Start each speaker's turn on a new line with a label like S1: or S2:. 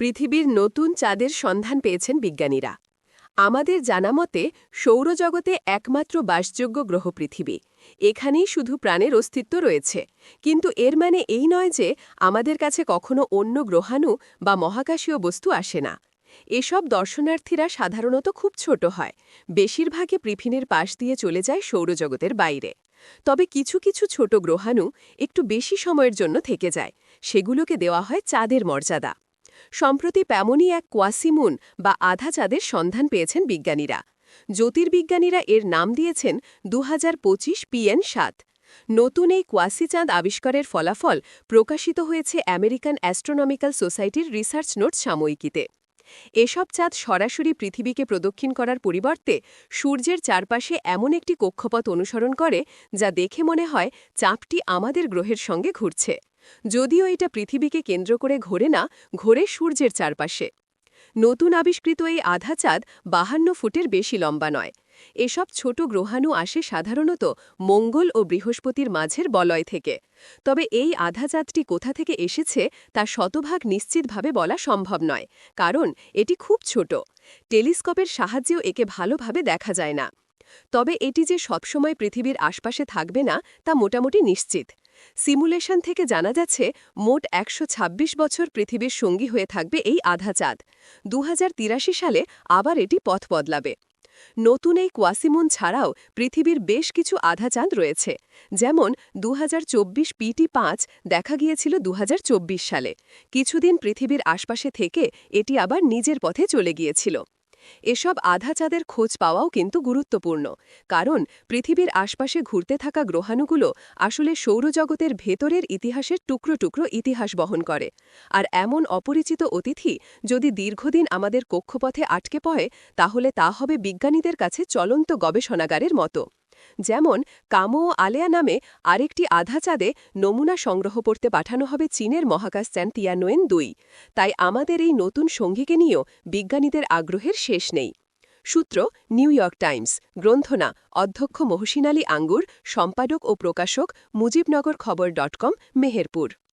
S1: পৃথিবীর নতুন চাঁদের সন্ধান পেয়েছেন বিজ্ঞানীরা। আমাদের জানা মতে, সৌরজগতে একমাত্র বাসযোগ্য গ্রহ পৃথিবী। এখানেই শুধু প্রাণের অস্তিত্ব রয়েছে। কিন্তু এর মানে এই নয় যে আমাদের কাছে কখনো অন্য গ্রহাণু বা মহাকাশীয় বস্তু আসে না। এসব দর্শনার্থীরা সাধারণত খুব ছোট হয়। বেশিরভাগে পৃথিবীর পাশ দিয়ে চলে যায় সৌরজগতের বাইরে। তবে কিছু কিছু ছোট গ্রহাণু একটু বেশি সময়ের জন্য থেকে যায়। সেগুলোকে দেওয়া হয় চাঁদের মর্যাদা। সম্প্রতি তেমনই এক কোয়াসিমুন বা আধা চাঁদের সন্ধান পেয়েছেন বিজ্ঞানীরা। জ্যোতির্বিজ্ঞানীরা এর নাম দিয়েছেন দু হাজার পঁচিশ পিএন সাত। নতুন এই কোয়াসি চাঁদ আবিষ্কারের ফলাফল প্রকাশিত হয়েছে আমেরিকান অ্যাস্ট্রোনমিক্যাল সোসাইটির রিসার্চ নোট সাময়িকীতে। এসব চাঁদ সরাসরি পৃথিবীকে প্রদক্ষিণ করার পরিবর্তে সূর্যের চারপাশে এমন একটি কক্ষপথ অনুসরণ করে যা দেখে মনে হয় চাপটি আমাদের গ্রহের সঙ্গে ঘুরছে। যদিও এটা পৃথিবীকে কেন্দ্র করে ঘোরে না, ঘোরে সূর্যের চারপাশে। নতুন আবিষ্কৃত এই আধা চাঁদ বাহান্ন ফুটের বেশি লম্বা নয়। এসব ছোট গ্রহাণু আসে সাধারণত মঙ্গল ও বৃহস্পতির মাঝের বলয় থেকে। তবে এই আধা চাঁদটি কোথা থেকে এসেছে তা শতভাগ নিশ্চিতভাবে বলা সম্ভব নয়, কারণ এটি খুব ছোট। টেলিস্কোপের সাহায্যেও একে ভালোভাবে দেখা যায় না। তবে এটি যে সবসময় পৃথিবীর আশপাশে থাকবে না তা মোটামুটি নিশ্চিত। সিমুলেশন থেকে জানা যাচ্ছে, মোট একশো ছাব্বিশ বছর পৃথিবীর সঙ্গী হয়ে থাকবে এই আধা চাঁদ। দুহাজার তিরাশি সালে আবার এটি পথ বদলাবে। নতুন এই কোয়াসিমুন ছাড়াও পৃথিবীর বেশ কিছু আধা চাঁদ রয়েছে। যেমন দু পিটি পাঁচ দেখা গিয়েছিল দুহাজার চব্বিশ সালে। কিছুদিন পৃথিবীর আশপাশে থেকে এটি আবার নিজের পথে চলে গিয়েছিল। এসব আধা চাঁদের খোঁজ পাওয়াও কিন্তু গুরুত্বপূর্ণ, কারণ পৃথিবীর আশপাশে ঘুরতে থাকা গ্রহাণুগুলো আসলে সৌরজগতের ভেতরের ইতিহাসের টুকরো টুকরো ইতিহাস বহন করে। আর এমন অপরিচিত অতিথি যদি দীর্ঘদিন আমাদের কক্ষপথে আটকে পড়ে, তাহলে তা হবে বিজ্ঞানীদের কাছে চলন্ত গবেষণাগারের মতো। যেমন কামো ও আলেয়া নামে আরেকটি আধা চাঁদে নমুনা সংগ্রহ করতে পাঠানো হবে চীনের মহাকাশ মহাকাশযান তিয়ানোয়েন দুই। তাই আমাদের এই নতুন সঙ্গীকে নিয়েও বিজ্ঞানীদের আগ্রহের শেষ নেই। সূত্র, নিউ ইয়র্ক টাইমস। গ্রন্থনা, অধ্যক্ষ মহসিন আলী আঙ্গুর, সম্পাদক ও প্রকাশক মুজিবনগর খবর ডট কম, মেহেরপুর।